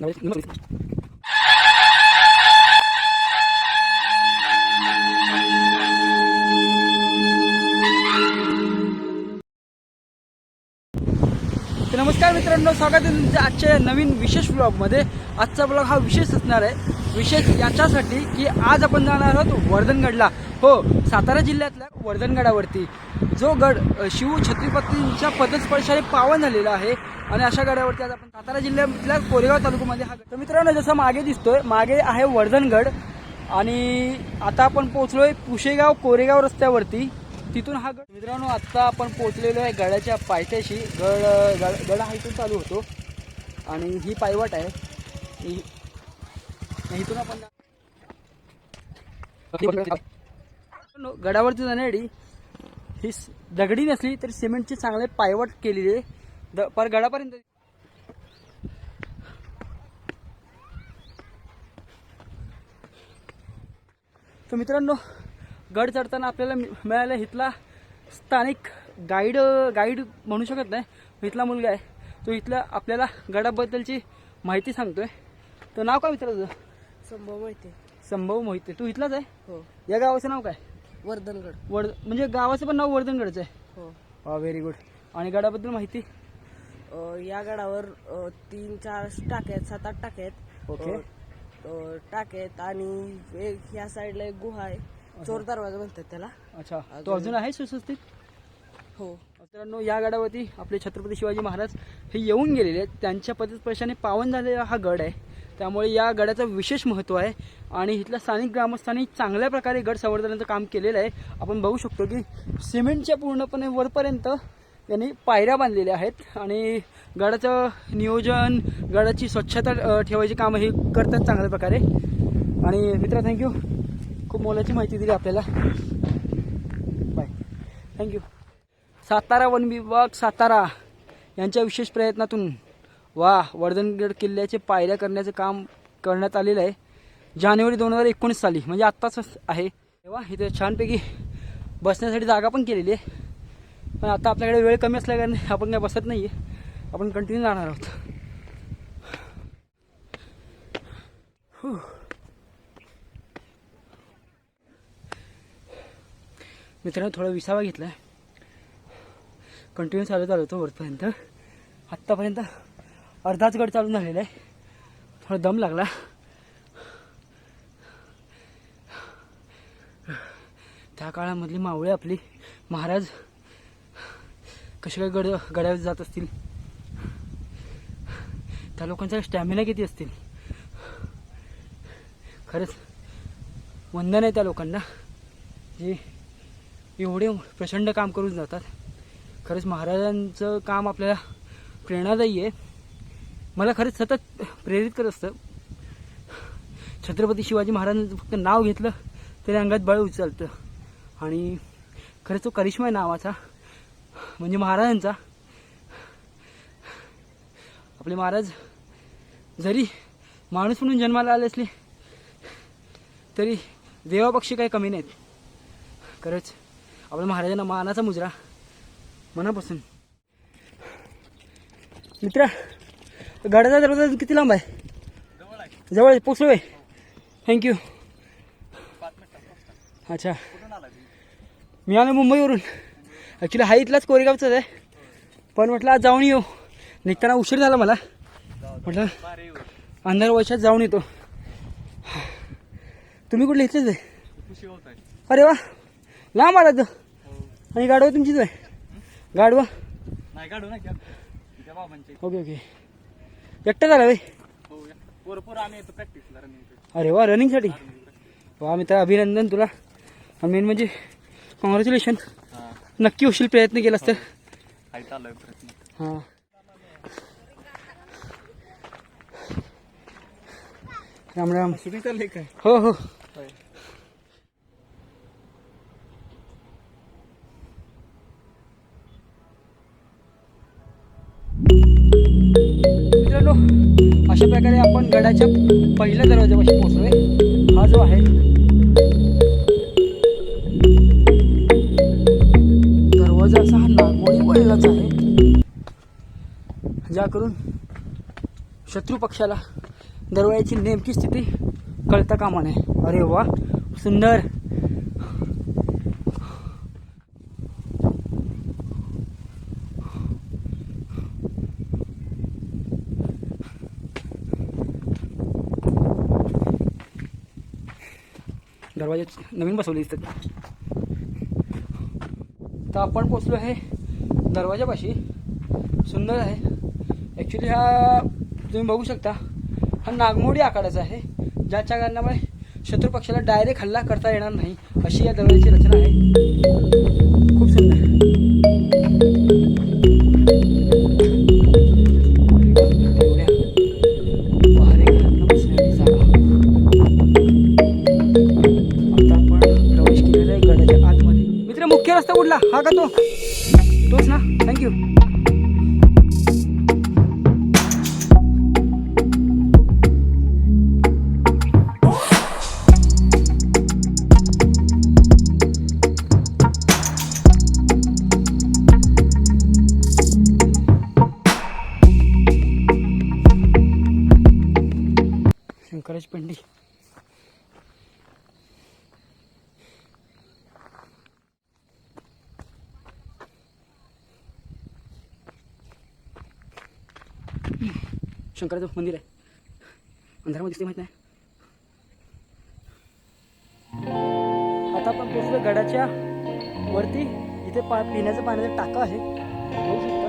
नमस्कार मित्रांनो स्वागत आहे तुमच्या आजच्या या नवीन विशेष ब्लॉगमध्ये आजचा ब्लॉग हा विशेष असणार आहे. विशेष याच्यासाठी की आज आपण जाणार आहोत वर्धनगडला. हो सातारा जिल्ह्यातल्या वर्धनगडावरती जो गड शिव छत्रपतींच्या पदस्पर्शाने पावन झालेला आहे आणि अशा गडावरती आज आपण सातारा जिल्ह्यातल्या कोरेगाव तालुक्यामध्ये हा गड तर मित्रांनो जसं मागे दिसतोय मागे आहे वर्धनगड आणि आता आपण पोहोचलोय पुशेगाव कोरेगाव रस्त्यावरती. तिथून हा गड मित्रांनो आता आपण पोहोचलेलो आहे गडाच्या पायथ्याशी. गड गड गड हा इथून चालू होतो आणि ही पायवाट आहे. इथून आपण गडावरती जाण्यासाठी ही दगडी नसली तरी सिमेंटची चांगले पायवाट केलेली आहे. द पर गडापर्यंत तर मित्रांनो गड चढताना आपल्याला मिळालं इथला स्थानिक गाईड गाईड म्हणू शकत नाही. इथला मुलगा आहे. तो इथला आपल्याला गडाबद्दलची माहिती सांगतोय. तर नाव काय मित्र तुझं संभव माहिती. संभव मोहिते. तू इथलाच आहे? हो. या गावाचं नाव काय? वर्धनगड. वर्ध म्हणजे गावाचं पण नाव वर्धनगडचं आहे. हो. वा व्हेरी गुड आणि गडाबद्दल माहिती? अ, या गडावर अ, तीन चार टाके आहेत सात आठ टाके आहेत. ओके. अ, अ, टाके आहेत आणि एक ह्या साईडला एक गुहा आहे. चोर दरवाजा म्हणतात त्याला. अच्छा. तो अजून- अजून आहे सुस्थित हो. मित्रांनो या गडावरती आपले छत्रपती शिवाजी महाराज हे येऊन गेलेले आहेत. त्यांच्या पदस्पर्शाने पावन झालेला हा गड आहे. त्यामुळे या गडाचं विशेष महत्त्व आहे. आणि इथल्या स्थानिक ग्रामस्थांनी चांगल्या प्रकारे गड संवर्धनाचं काम केलेलं आहे. आपण बघू शकतो की सिमेंटच्या पूर्णपणे वरपर्यंत यांनी पायऱ्या बांधलेल्या आहेत. आणि गडाचं नियोजन गडाची स्वच्छता ठेवायची कामं हे करतात चांगल्या प्रकारे. आणि मित्र थँक्यू खूप मोलाची माहिती दिली आपल्याला. बाय थँक्यू सातारा वन विभाग सातारा यांच्या विशेष प्रयत्नातून वा वर्धनगड किल्ल्याचे पायऱ्या करण्याचं काम करण्यात आलेलं आहे. जानेवारी दोन हजार एकोणीस साली म्हणजे आत्ताच आहे. तेव्हा इथे छानपैकी बसण्यासाठी जागा पण केलेली आहे. पण आता आपल्याकडे वेळ कमी असल्याकारणे आपण काय बसत नाही आहे आपण कंटिन्यू जाणार आहोत. मित्रांनो थोडा विसावा घेतला आहे कंटिन्यू चालू चालू होतो वरपर्यंत. आत्तापर्यंत अर्धाच गड चालून झालेला आहे. थोडा दम लागला. त्या काळामधली मावळे आपली महाराज कसे काय गड गड्यावर जात असतील? त्या लोकांचा स्टॅमिना किती असतील? खरंच वंदन आहे त्या लोकांना जे एवढे प्रचंड काम करून जातात. खरंच महाराजांचं काम आपल्याला प्रेरणादायी आहे. मला खरंच सतत प्रेरित करत असतं. छत्रपती शिवाजी महाराजांचं फक्त नाव घेतलं तरी अंगात बळ उचलतं. आणि खरंच तो करिश्मा आहे नावाचा. म्हणजे महाराजांचा. आपले महाराज जरी माणूस म्हणून जन्माला आले असले तरी देवापक्षी काही कमी नाहीत. खरंच आपल्या महाराजांना मानाचा मुजरा मनापासून. मित्रा गाड्याचा दरवाजा किती लांब आहे? जवळ आहे. पोचलो आहे. थँक्यू अच्छा. मी आलो मुंबईवरून. ॲक्च्युली हा इथलाच कोरेगावचाच आहे. पण म्हटलं आज जाऊन येऊ. निघताना उशीर झाला मला. म्हटलं अंधार वर्षात जाऊन येतो. तुम्ही कुठले? इथलेच आहे? अरे वा. लांब आला तर आणि गाडवा तुमचीच आहे. गाडवा? नाही ना ओके ओके एकटा झाला आम्ही रनिंग अरे वा रनिंगसाठी वा मित्र अभिनंदन तुला. आणि मेन म्हणजे कॉंग्रॅच्युलेशन हां. नक्की होशील प्रयत्न केलास तर. हां. राम राम. शूटिंग चाललंय काय? हो हो. मित्रांनो अशा प्रकारे आपण गडाच्या पहिल्या दरवाजापाशी पोहोचलोय. हा जो आहे. दरवाजा असा हा नागोळी वळलाच आहे. ज्या करून शत्रू पक्षाला दरवाजाची नेमकी स्थिती कळता कामा नये. अरे वा सुंदर. दरवाजे नवीन बसवले दिसतात. तर आपण पोचलो आहे दरवाजापाशी सुंदर आहे. ॲक्च्युली हा तुम्ही बघू शकता हा नागमोडी आकाराचा आहे. ज्याच्या कारणामुळे शत्रुपक्षाला डायरेक्ट हल्ला करता येणार नाही अशी या दरवाजाची रचना आहे. खूप सुंदर. मुख्य हा का तो? तोच ना? थँक्यू शंकराचं मंदिर आहे अंधारामध्ये दिसते माहीत नाही. आता आपण पोचलो गडाच्या वरती. इथे पा पिण्याचं पाण्याचा टाका आहे. बघू शकता.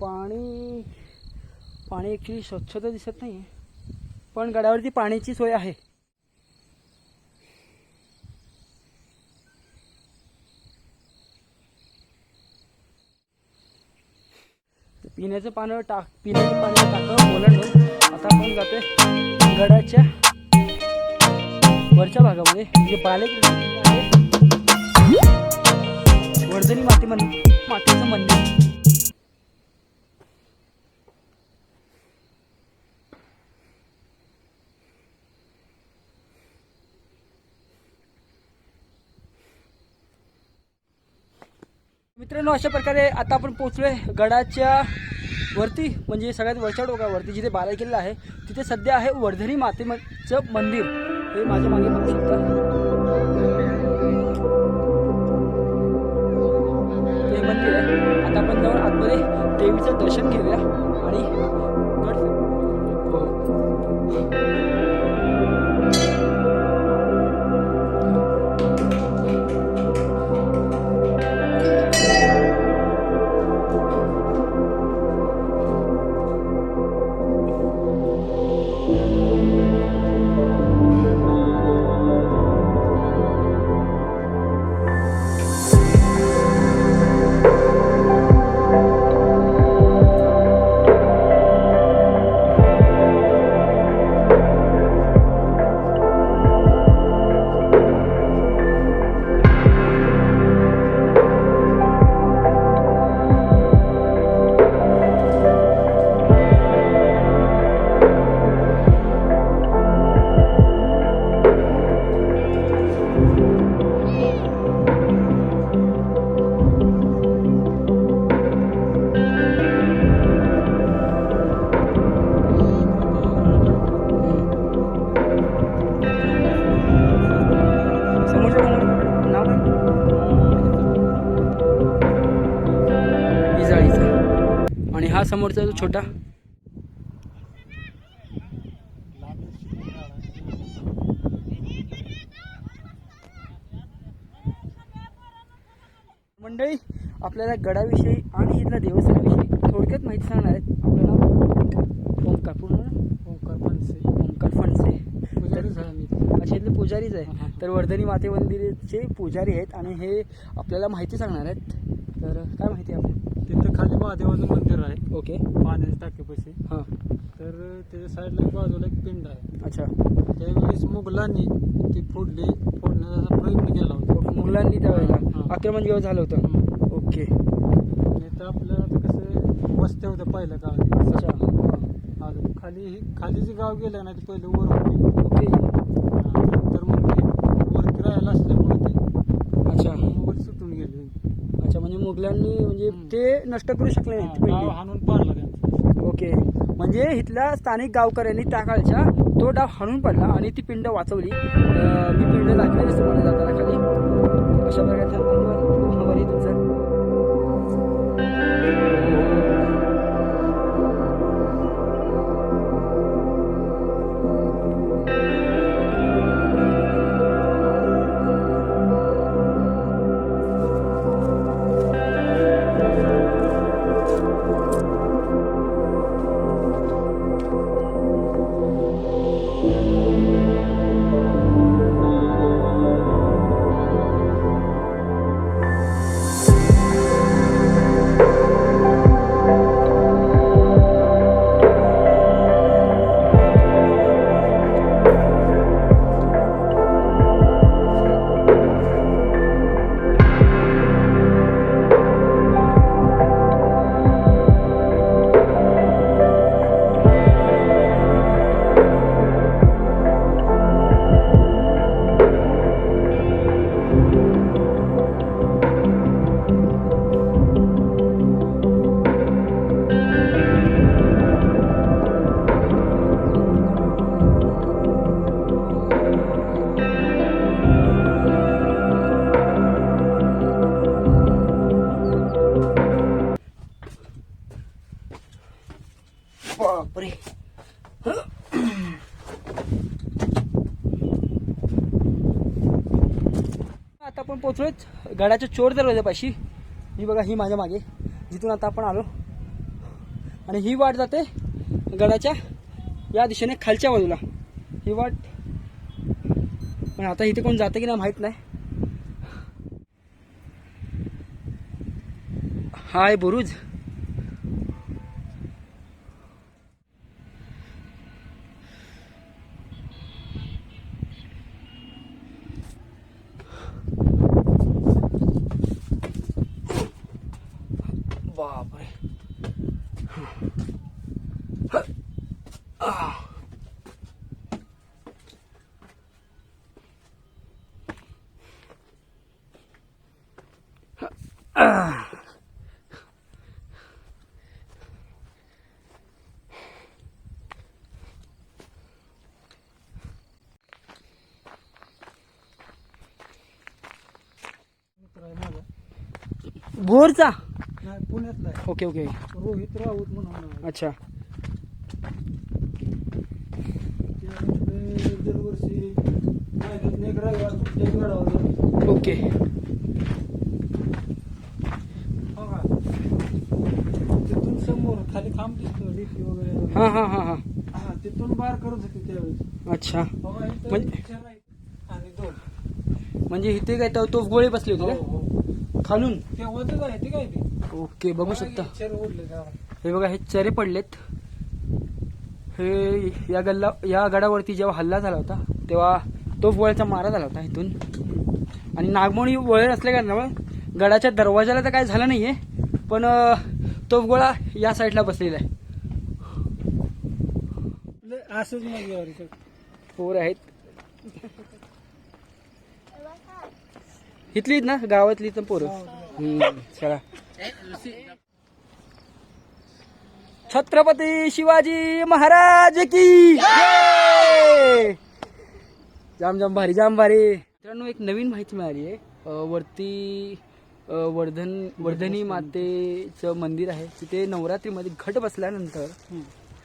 पाणी पाणी ॲक्च्युली स्वच्छता दिसत नाही पण गडावरती पाण्याची सोय आहे. पिण्याचं पानं टाक पिण्याचं पाणी टाकं ओलांडून आता आपण जाते गडाच्या वरच्या भागामध्ये जे बालेक आहे वर्धनी माती मन मातीचं मंदिर. मित्रांनो अशा प्रकारे आता आपण पोहोचलोय गडाच्या वरती म्हणजे सगळ्यात वरच्या डोकावरती जिथे बारा किल्ला आहे तिथे सध्या आहे वर्धनी मातेचं मंदिर. हे माझ्या मागे बघू शकता. हे मंदिर आहे. आता आपण जाऊन आतमध्ये देवीचं दर्शन घेऊया आणि इजाळीचा आणि हा समोरचा जो छोटा. मंडळी आपल्याला गडाविषयी आणि इथल्या देवस्थानाविषयी थोडक्यात माहिती सांगणार आहेत. आपलं नाव? ओंकार. पूर्ण? ओंकार फणसे. ओंकार फणसे. अच्छा इथले पुजारीच. आहे. तर वर्धनी माते मंदिराचे पुजारी आहेत आणि हे आपल्याला माहिती सांगणार आहेत. तर काय माहिती आहे आपली तिथं खाली महादेवाचं मंदिर आहे. ओके. पाण्याच्या टाकीपाशी. हां. तर त्याच्या साईडला बाजूला एक पिंड आहे. अच्छा. त्यावेळेस मुघलांनी ती फोडली फोडण्याचा प्रयत्न केला होता. मुलांनी त्यावेळेला. आक्रमण जेव्हा झालं होतं. ओके. आणि तर आपल्याला आता कसं वस्त्या होत्या पहिल्या काळात अच्छा. खाली खाली जे गाव गेलं ना ते पहिले वर होते ओके तर मग ते वरती राहायला असल्यामुळे ते अच्छा वर सुटून गेले अच्छा म्हणजे मुघलांनी म्हणजे. ते नष्ट करू शकले हा, नाहीत गाव पेंडी. हाणून पाडला त्यांचा ओके म्हणजे इथल्या स्थानिक गावकऱ्यांनी त्या काळच्या तो डाव हाणून पडला आणि ती पिंड वाचवली मी पिंड दाखवेलच तुम्हाला जाताना खाली अशा आहे तुमचं आता गडाच्या चोर दरवाजापाशी ही बघा ही माझ्या मागे. जिथून आता आपण आलो. आणि ही वाट जाते गडाच्या या दिशेने खालच्या बाजूला. ही वाट पण आता इथे कोण जाते की नाही माहीत नाही. हाय बुरुज. बापरे. मित्र भोरचा पुण्यातला आहे ओके ओके रोहित राऊत म्हणून. अच्छा दरवर्षी एक रविवार गडावर जातो. ओके हो? तिथून समोर खाली खांब दिसतो डीपी वगैरे हां हां हां हां हा तिथून बार करत होते त्यावेळेस अच्छा म्हणजे-. आणि दोन म्हणजे इथे काय तो गोळी बसली होती हो, हो. खालून. आहे ते काय ते. ओके बघू शकता. चार गावात. हे बघा हे चरे पडलेत. हे या गल्ला या गडावरती जेव्हा हल्ला झाला होता तेव्हा तो गोळ्याचा मारा झाला होता इथून. आणि नागमोडी वळण असल्या कारणामुळे गडाच्या दरवाजाला तर काय झालं नाहीये पण तो गोळा या साईडला बसलेला आहे. असंच मग यावर पोर आहेत. इथलीच ना गावातली तर पोरं. हम्म, चला. छत्रपती शिवाजी महाराज की जय! जाम जाम भारी जाम भारी. मित्रांनो एक नवीन माहिती मिळाली आहे. अं, वरती अं, वर्धन वर्धनी मातेचं मंदिर आहे. तिथे नवरात्रीमध्ये घट बसल्यानंतर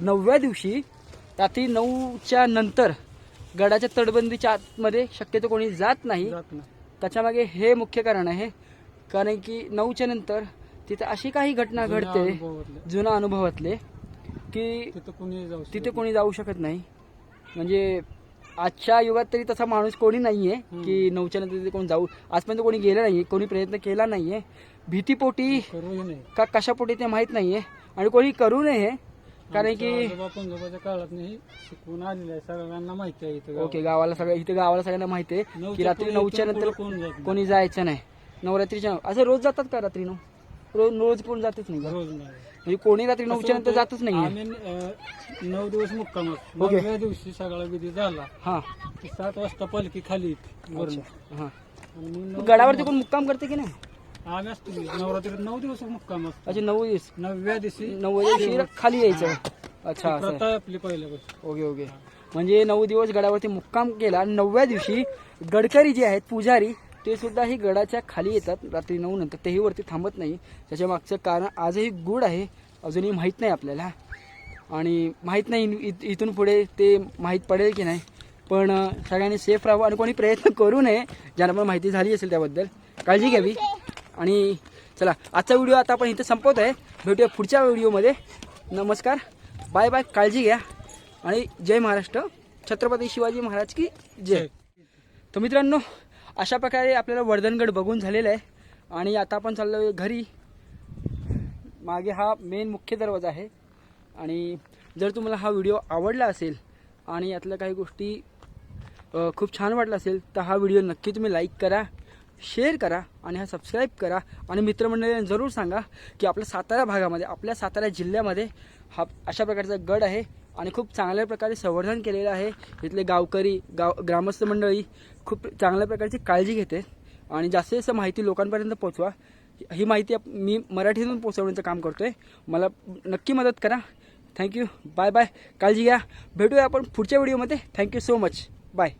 नवव्या दिवशी रात्री नऊच्या नंतर गडाच्या तटबंदीच्या आतमध्ये शक्यतो कोणी जात नाही. जात नाही. त्याच्यामागे हे मुख्य कारण आहे. कारण की नऊच्या नंतर तिथे अशी काही घटना जुन्या घडते अनुभवातलं. जुना अनुभवातले की तिथं कुणी जाऊ शकत तिथे कोणी जाऊ शकत नाही. म्हणजे आजच्या युगात तरी तसा माणूस कोणी नाहीये की नऊच्या नंतर तिथे कोणी जाऊ. आजपर्यंत कोणी गेलं नाहीये कोणी प्रयत्न केला नाहीये. भीतीपोटी नाही. करूही नाही. का कशापोटी ते माहीत नाहीये. आणि कोणी करू नये कारण की पंजोबाच्या काळात नाही शिकवून आलेलं आहे. सगळ्यांना माहिती आहे इथं ओके गावाला. सगळं इथे गावाला सगळ्यांना माहिती आहे की रात्री नऊच्या नंतर कोण जात नाही. कोणी जायचं नाही. नवरात्रीच्या असं रोज जातात का रात्री नऊ? रोज रोज कोण जातच नाही का? रोज नाही. म्हणजे कोणी रात्री नऊच्या नंतर जातच नाही आम्ही अं, नऊ दिवस मुक्कामात ओके. नवव्या दिवशी सगळा विधी झाला. हा. की सात वाजता पालखी खाली येते वरून. हा. आणि मग नऊ- गडावरती कोण मुक्काम करते की नाही? आम्ही असतो की नवरात्रीत नऊ दिवस मुक्काम असतो. अच्छा नऊ दिवस. नवव्या दिवशी नऊ दिवशी खाली यायचं. अच्छा असं. प्रथा आहे आपली पहिल्यापासून ओके ओके. म्हणजे नऊ दिवस गडावरती मुक्काम केला आणि नवव्या दिवशी गडकरी जे आहेत पुजारी ते सुद्धा ही गडाच्या खाली येतात रात्री नऊ नंतर. तेही वरती थांबत नाही. त्याच्या मागचं कारण आजही गुड आहे. अजूनही माहीत नाही आपल्याला. आणि माहीत नाही इथून पुढे ते माहीत पडेल की नाही. पण अं, सगळ्यांनी सेफ राहावं आणि कोणी प्रयत्न करू नये. ज्यांना पण माहिती झाली असेल त्याबद्दल. काळजी घ्यावी आणि चला आजचा व्हिडिओ आता आपण इथं संपवत आहे. भेटूया पुढच्या व्हिडिओमध्ये नमस्कार. बाय बाय काळजी घ्या. आणि जय महाराष्ट्र. छत्रपती शिवाजी महाराज की जय. तर मित्रांनो अशा प्रकारे आपल्याला वर्धनगड बघून झालेलं आहे. आणि आता आपण चाललो आहे घरी. मागे हा मेन मुख्य दरवाजा आहे. आणि जर तुम्हाला हा व्हिडिओ आवडला असेल आणि यातल्या काही गोष्टी खूप छान वाटलं असेल तर हा व्हिडिओ नक्की तुम्ही लाईक करा. शेअर करा आणि हा सबस्क्राईब करा. आणि मित्रमंडळींना जरूर सांगा की आपल्या सातारा भागामध्ये आपल्या सातारा जिल्ह्यामध्ये हा अशा प्रकारचा गड आहे आणि खूप चांगल्या प्रकारे संवर्धन केलेलं आहे. इथले गावकरी गाव ग्रामस्थ मंडळी खूप चांगल्या प्रकारची काळजी घेते. आणि जास्तीत जास्त माहिती लोकांपर्यंत पोहोचवा. ही माहिती मी मराठीतून पोहोचवण्याचं काम करतोय. मला नक्की मदत करा. थँक्यू बाय बाय काळजी घ्या. भेटूया आपण पुढच्या व्हिडिओमध्ये थँक्यू सो मच बाय